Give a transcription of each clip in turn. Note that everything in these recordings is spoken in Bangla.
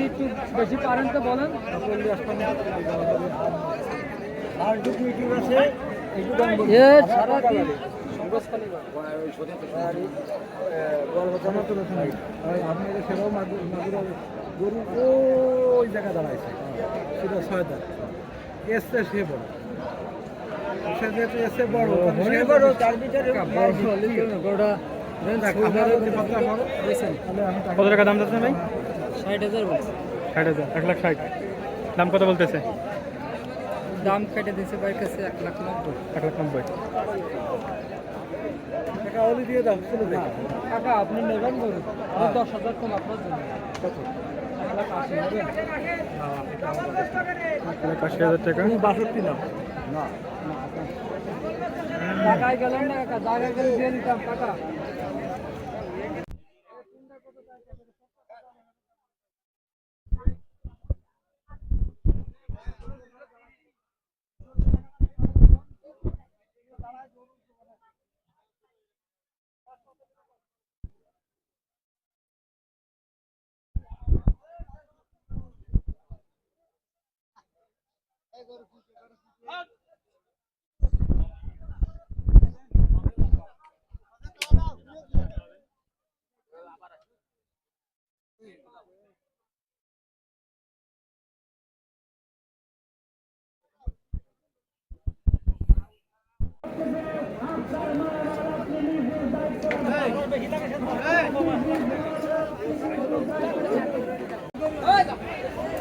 যদি একটু বেশি পারেন তো বলেন। আর দুটো ইউটিউব আছে? সেটাও মাগুর গরু ওই জায়গা দাঁড়াইছে সেটা ছয় দাঁত এসছে সে বড় সে যেহেতু এসছে বড় বড় তার ভিতরে কত টাকা দাম যাচ্ছে ভাই? ষাট হাজার ষাট হাজার এক লাখ ষাট। দাম কত বলতেছে? দাম কেটে দিয়েছে বাইর কাছে এক লাখ নব্বই। এক লাখ নব্বই। টাকা হলে দিয়ে দাও চলে যাও কাকা আপনি নেবেন বলুন। দশ হাজার কম আপনার জন্য। কত? আশি হাজার টাকা। বাষট্টি না জায়গায় গেলাম না কাকা জায়গায় গেলে দিয়ে দিতাম কাকা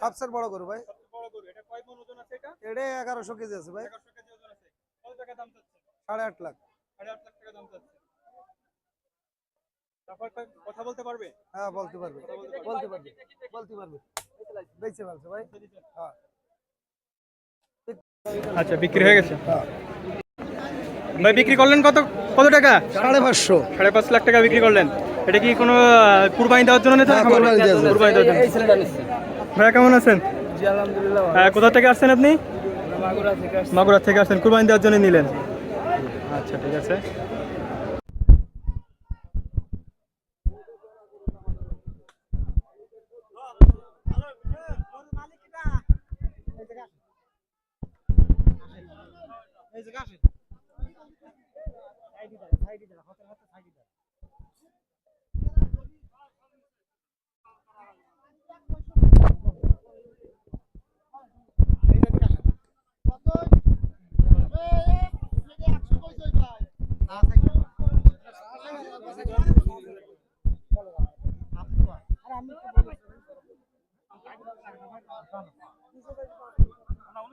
সবচেয়ে বড় গরু ভাই। এটা এগারোশো কেজি আছে ভাই। সাড়ে আট লাখ। কথা বলতে পারবে? হ্যাঁ বলতে পারবে। বলতে পারবে? বলতে পারবে। বেঁচে ফেলছে ভাই। হ্যাঁ। আচ্ছা বিক্রি হয়ে গেছে? ভাই বিক্রি করলেন কত? কত টাকা? সাড়ে পাঁচশো। সাড়ে পাঁচ লাখ টাকা বিক্রি করলেন। এটা কি কোনো কুরবানি দেওয়ার জন্য কুরবানি দেওয়ার জন্য। ভাইয়া কেমন আছেন? কোথা থেকে আসছেন আপনি? মাগুরা থেকে আসছেন। কুরবানি দেওয়ার জন্য নিলেন। আচ্ছা ঠিক আছে। Gracias.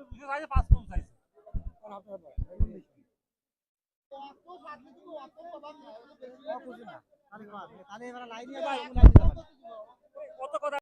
বুঝে চাইছে পাঁচ কম চাইছে কত কথা